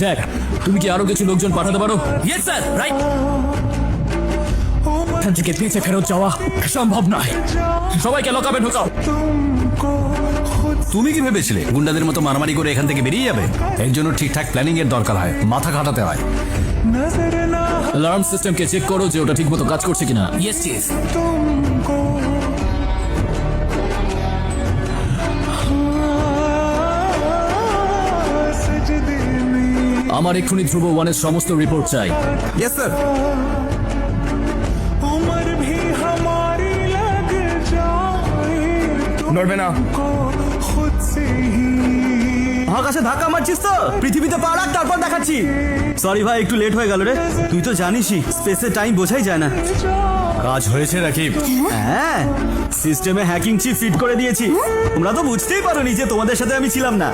Jack তুমি কি আরও কিছু লোকজন পাঠাতে পারো? ইয়েস স্যার রাইট এখান থেকে বেঁচে ফেরত যাওয়া সম্ভব নয়। সবাইকে লকাবে ঢোকাও তুমি কি ভেবেছিলে? গুন্ডাদের মতো মারামারি করে এখান থেকে বেরিয়ে যাবে? এর জন্য ঠিকঠাক প্ল্যানিং এর দরকার হয়। মাথা খাটাতে হয়। অ্যালার্ম সিস্টেমকে চেক করো যে ওটা ঠিকমতো কাজ করছে কিনা। ইয়েস ইয়েস আমার এক্ষুনি ধ্রুব ওয়ানের সমস্ত রিপোর্ট চাই। ইয়েস ধাক্কা মারছিস তো? পৃথিবীতে পা রাখ তারপর দেখাচ্ছি। সরি ভাই একটু লেট হয়ে গেল রে। তুই তো জানিসই স্পেসের টাইম বোঝাই যায় না। কাজ হয়েছে নাকি হ্যাঁ সিস্টেমে হ্যাকিং চিপ ফিট করে দিয়েছি। তোমরা তো বুঝতেই পারো যে তোমাদের সাথে আমি ছিলাম না।